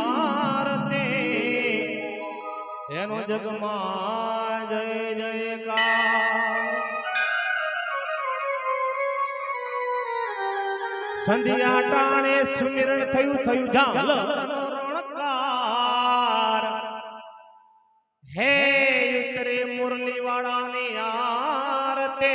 આરતી એનો જગમાં જય જયકાર. સંધ્યા ટાણે સુમિરણ થયું થયું જાલ રણકાર. હે ઉતરે મુરલી વાળાની આરતે.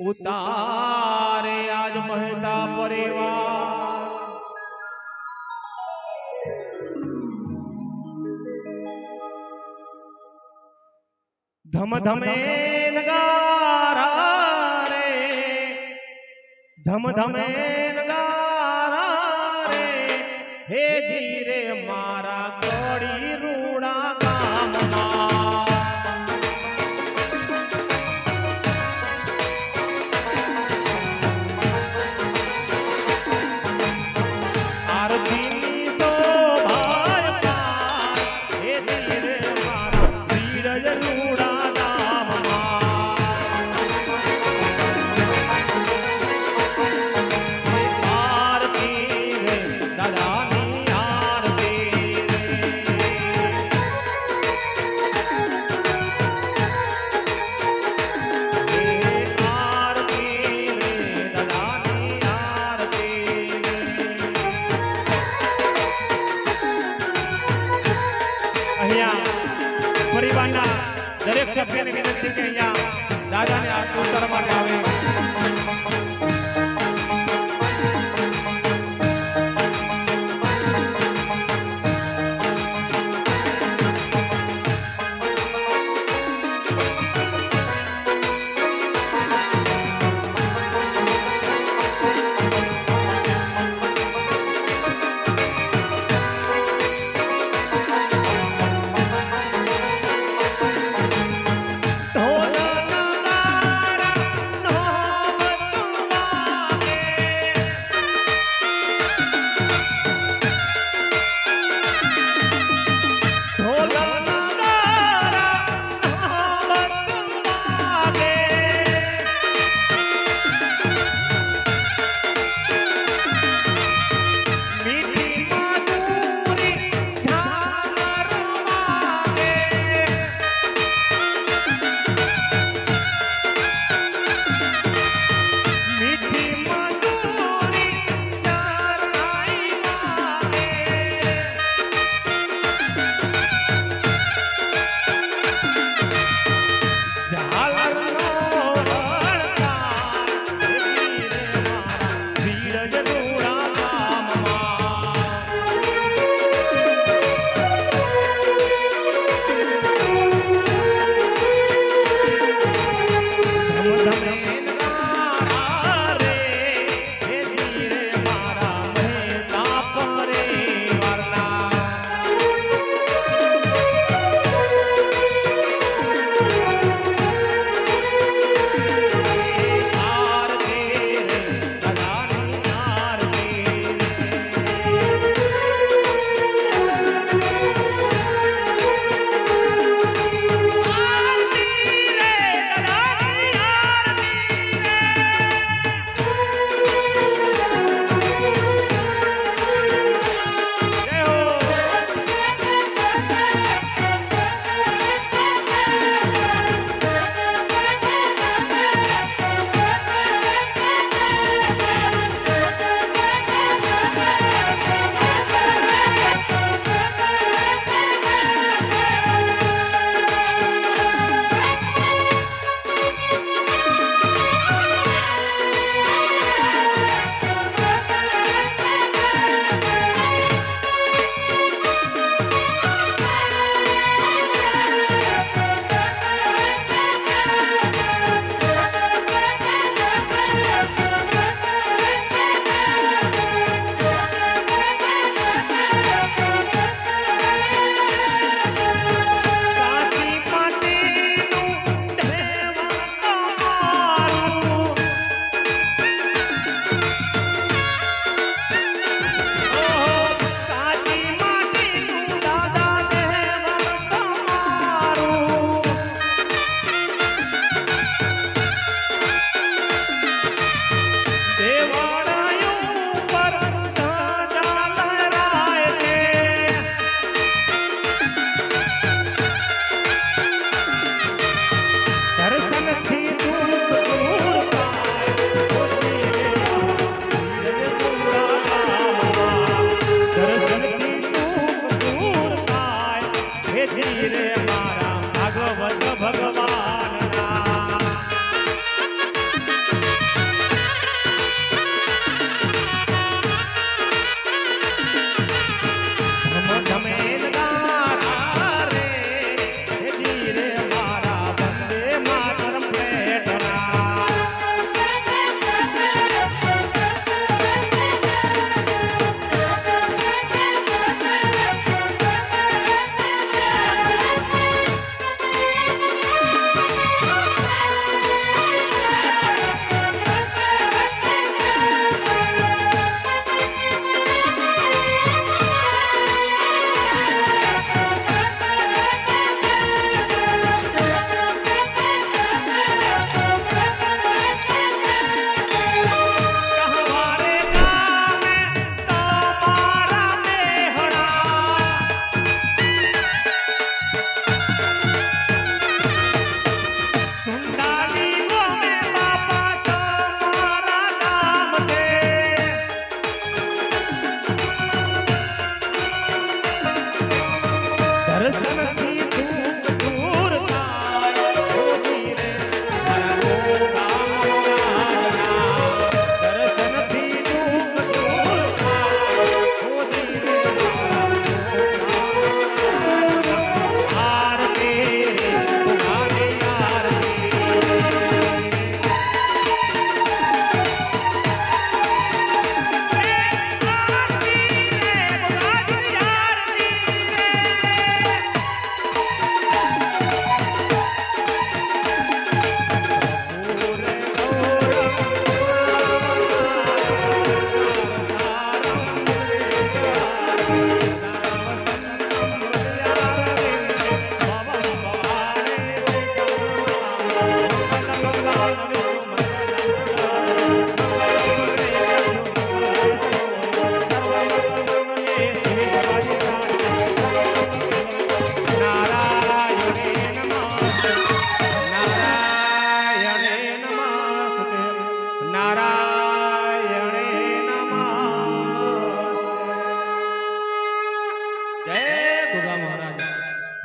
ઉતારે આજ મહેતા પરિવાર. ધમ ધમે નગારા રે. ધમ ધમે નગારા રે. હે ધીરે મારા કડી રૂડા ગામમાં દરેક સભ્યને વિનંતી કે અહીંયા દાદાને ઉતારવા માટે આવે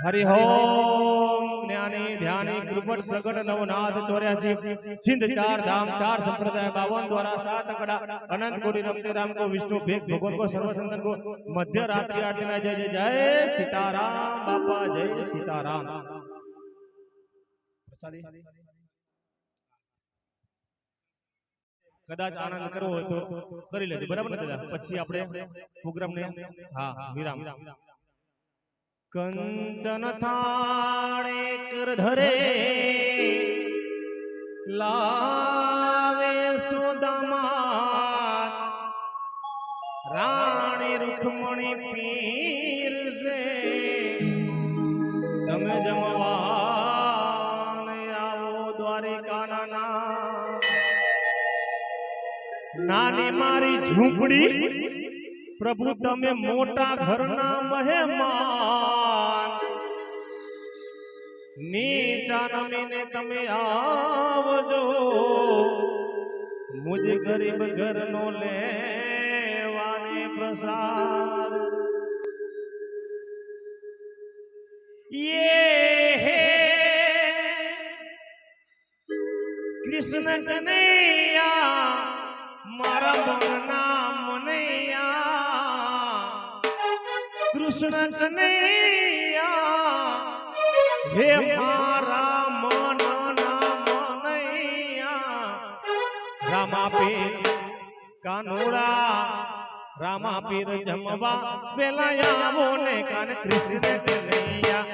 હરિ ઓમ જ્ઞાની ધ્યાની કૃપટ પ્રગટ નવનાથ ચોર્યાસી સિંધ ચાર ધામ ચાર સંપ્રદાય બાવન દ્વારા સાત અકડા અનંત કોટી રમતે રામ કો વિષ્ણુ ભેગ ભગવાન કો સર્વસંતન કો મધ્ય રાત્રિ આરતી ના જય જય જય સીતારામ બાપા જય સીતારામ પ્રસાદી કદાચ આનંદ કરવો હોય તો કરી લેજો બરાબર ને દાદા પછી આપણે પ્રોગ્રામને હા હા વિરામ કંચન થાણે કર ધરે લાવે સુદમા રાણી રૂકમણી પીર સે તમે જમવાને આવો દ્વારિકાના નામ નાની મારી ઝૂંપડી પ્રભુ તમે મોટા ઘરના મહેમાન નીચા નમીને તમે આવજો મુજ ગરીબ ઘરનો લેવાને પ્રસાદ યે હે કૃષ્ણ કનૈયા મારા મનના મનૈયા કૃષ્ણ કનૈયા હે મારા મનના મનૈયા, રામા પીર કાનુડા રામા પીર જમવા વેલા આવો ને કાન કૃષ્ણ કનૈયા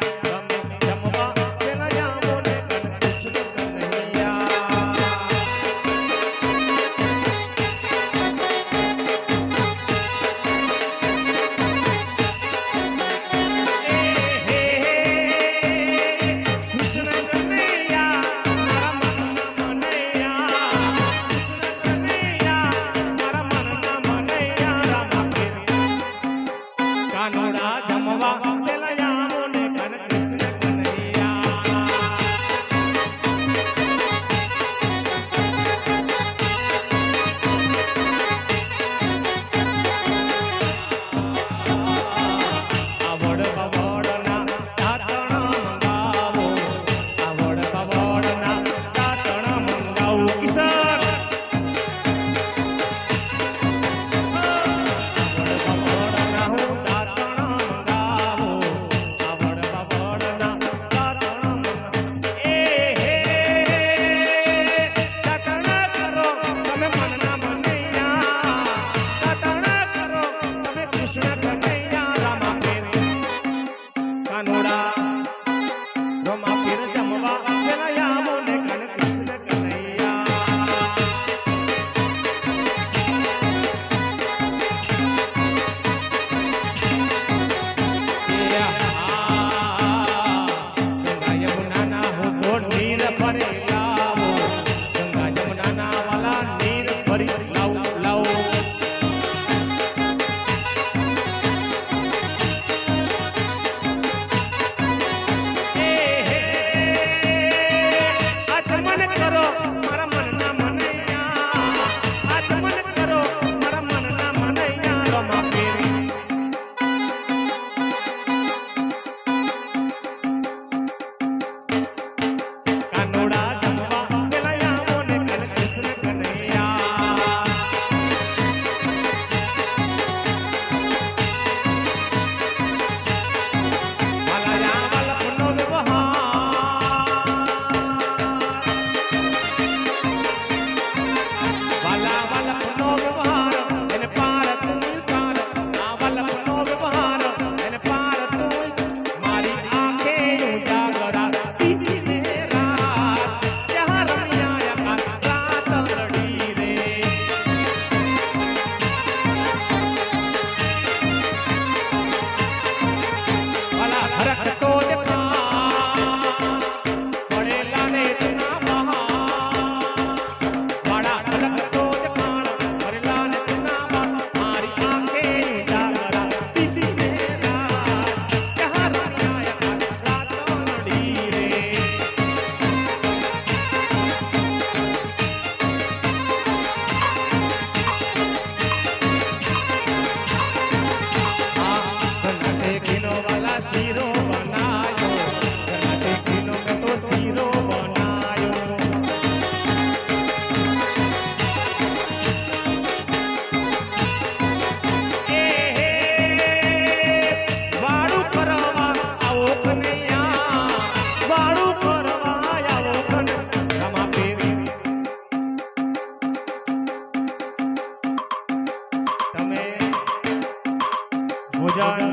যায়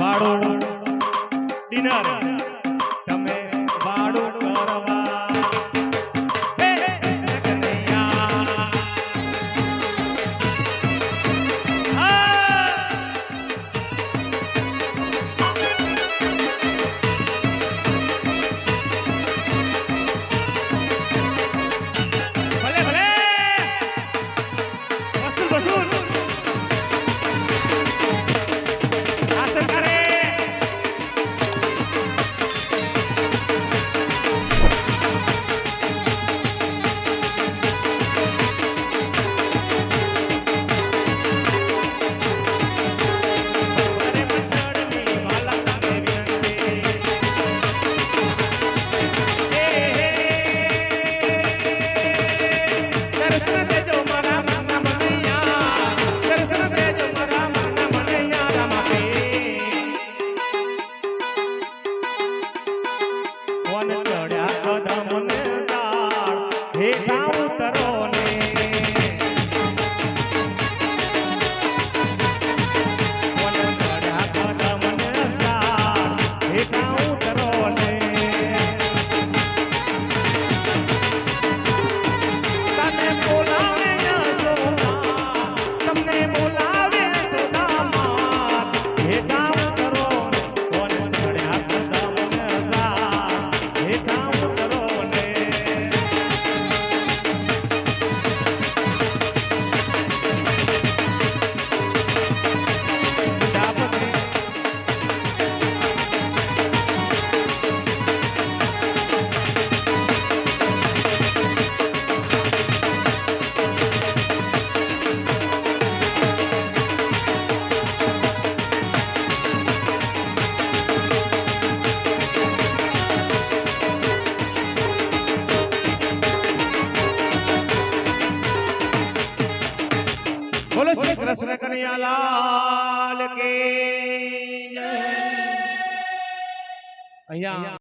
বারো ডিনার 样。